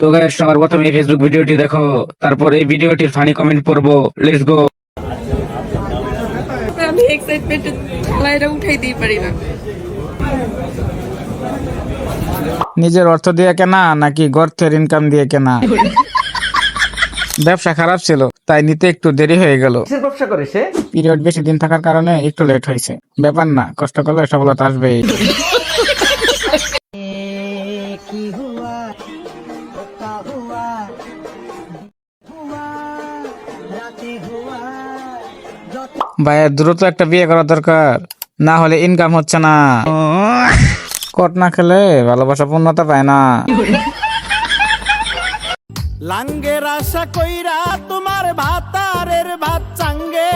তো গাইস সবার প্রথমে এই ফেসবুক ভিডিওটি দেখো তারপর এই ভিডিওটির ফানি কমেন্ট পড়ব লেটস গো আমি এক্সাইটমেন্টে থালাইটা উঠাই দিয়ে পারি না। নিজের অর্থ দিয়ে কেনা নাকি গর্তের ইনকাম দিয়ে কেনা? ব্যবসা খারাপ ছিল তাই নিতে একটু দেরি হয়ে গেল। ব্যবসা করে সে? পিরিয়ড বেশি দিন থাকার কারণে একটু লেট হয়েছে। ব্যাপার না কষ্ট করলে সফলতা আসবেই। ভাইয়ের দ্রুত একটা বিয়ে করা দরকার। না হলে ইনকাম হচ্ছে না। কট না খেলে ভালোবাসা পূর্ণতা পায় না। লাঙ্গের আশা কইরা তোমার ভাতারের ভাত চাঙ্গে।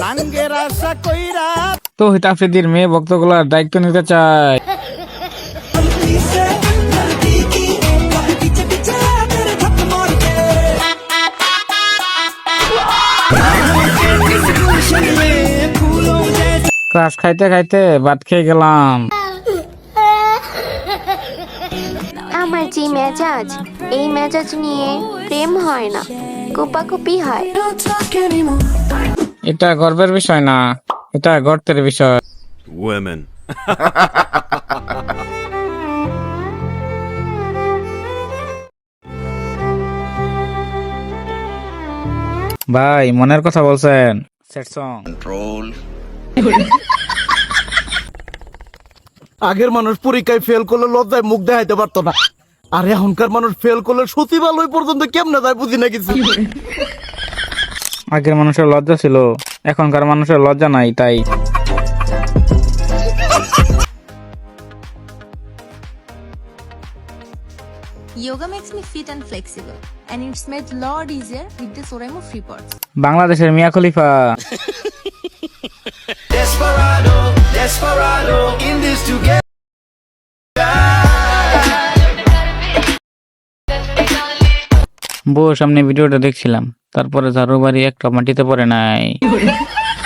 লাঙ্গের আশা কইরা তো হিট আফ্রিদির মেয়ে ভক্তগুলার দায়িত্ব নিতে চায়। ক্রাশ খাইতে খাইতে ভাত খেয়ে গেলাম। আমার যে মেজাজ এই মেজাজ নিয়ে প্রেম হয় না কোপাকুপি হয়। এটা গর্বের বিষয় না এটা গর্তের বিষয়। Women. ভাই মনের কথা বলছেন। সেট সং আগের মানুষ পরীক্ষায় ফেল করলে লজ্জায় মুখ দেখাইতে পারতো না। আর এখনকার মানুষ ফেল করলে সচিবালয় পর্যন্ত কেমনে যায় বুঝি না কিছু। আগের মানুষের লজ্জা ছিল এখনকার মানুষের লজ্জা নাই তাই। Yoga makes me fit and flexible, and it's made lot easier with the Soremo free pods. বাংলাদেশের মিয়া খলিফা। বউ সামনে ভিডিওটা দেখছিলাম। তারপরে ঝাড়ু বাড়ি একটা মাটিতে পড়ে নাই।